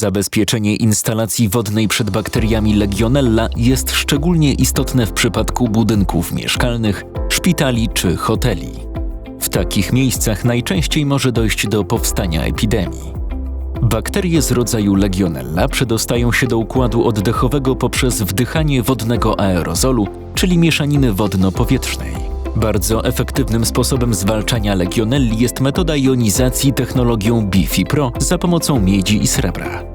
Zabezpieczenie instalacji wodnej przed bakteriami Legionella jest szczególnie istotne w przypadku budynków mieszkalnych, szpitali czy hoteli. W takich miejscach najczęściej może dojść do powstania epidemii. Bakterie z rodzaju Legionella przedostają się do układu oddechowego poprzez wdychanie wodnego aerozolu, czyli mieszaniny wodno-powietrznej. Bardzo efektywnym sposobem zwalczania legionelli jest metoda jonizacji technologią Bifi Pro za pomocą miedzi i srebra.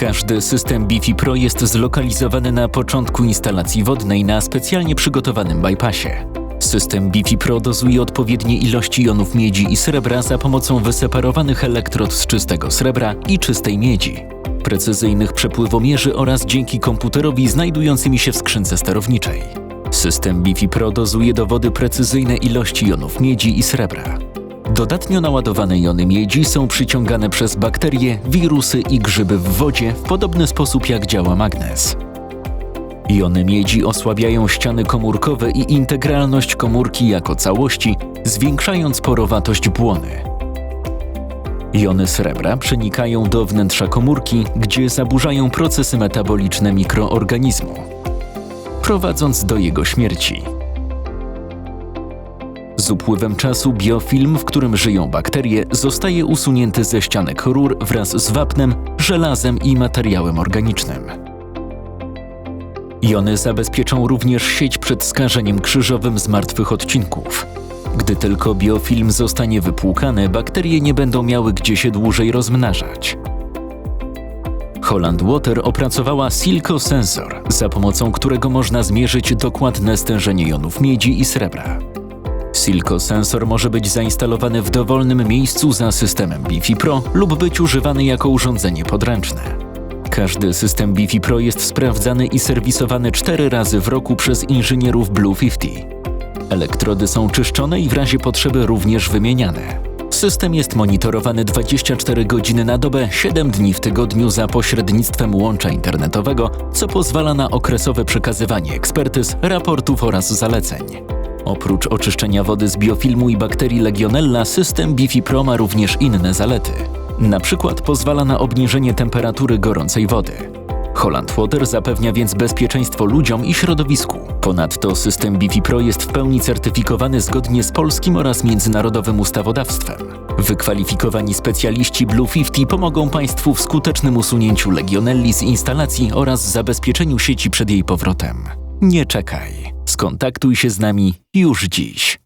Każdy system Bifi Pro jest zlokalizowany na początku instalacji wodnej na specjalnie przygotowanym bypassie. System Bifi Pro dozuje odpowiednie ilości jonów miedzi i srebra za pomocą wyseparowanych elektrod z czystego srebra i czystej miedzi, precyzyjnych przepływomierzy oraz dzięki komputerowi znajdującymi się w skrzynce sterowniczej. System Bifi Pro dozuje do wody precyzyjne ilości jonów miedzi i srebra. Dodatnio naładowane jony miedzi są przyciągane przez bakterie, wirusy i grzyby w wodzie w podobny sposób jak działa magnes. Jony miedzi osłabiają ściany komórkowe i integralność komórki jako całości, zwiększając porowatość błony. Jony srebra przenikają do wnętrza komórki, gdzie zaburzają procesy metaboliczne mikroorganizmu, prowadząc do jego śmierci. Z upływem czasu biofilm, w którym żyją bakterie, zostaje usunięty ze ścianek rur wraz z wapnem, żelazem i materiałem organicznym. Jony zabezpieczą również sieć przed skażeniem krzyżowym z martwych odcinków. Gdy tylko biofilm zostanie wypłukany, bakterie nie będą miały gdzie się dłużej rozmnażać. Holland Water opracowała Silco Sensor, za pomocą którego można zmierzyć dokładne stężenie jonów miedzi i srebra. Silco Sensor może być zainstalowany w dowolnym miejscu za systemem Bifi Pro lub być używany jako urządzenie podręczne. Każdy system Bifi Pro jest sprawdzany i serwisowany cztery razy w roku przez inżynierów Blue 50. Elektrody są czyszczone i w razie potrzeby również wymieniane. System jest monitorowany 24 godziny na dobę, 7 dni w tygodniu za pośrednictwem łącza internetowego, co pozwala na okresowe przekazywanie ekspertyz, raportów oraz zaleceń. Oprócz oczyszczenia wody z biofilmu i bakterii Legionella, system Bifi Pro ma również inne zalety. Na przykład pozwala na obniżenie temperatury gorącej wody. Holland Water zapewnia więc bezpieczeństwo ludziom i środowisku. Ponadto system Bifi Pro jest w pełni certyfikowany zgodnie z polskim oraz międzynarodowym ustawodawstwem. Wykwalifikowani specjaliści Blue 50 pomogą Państwu w skutecznym usunięciu legionelli z instalacji oraz zabezpieczeniu sieci przed jej powrotem. Nie czekaj. Skontaktuj się z nami już dziś.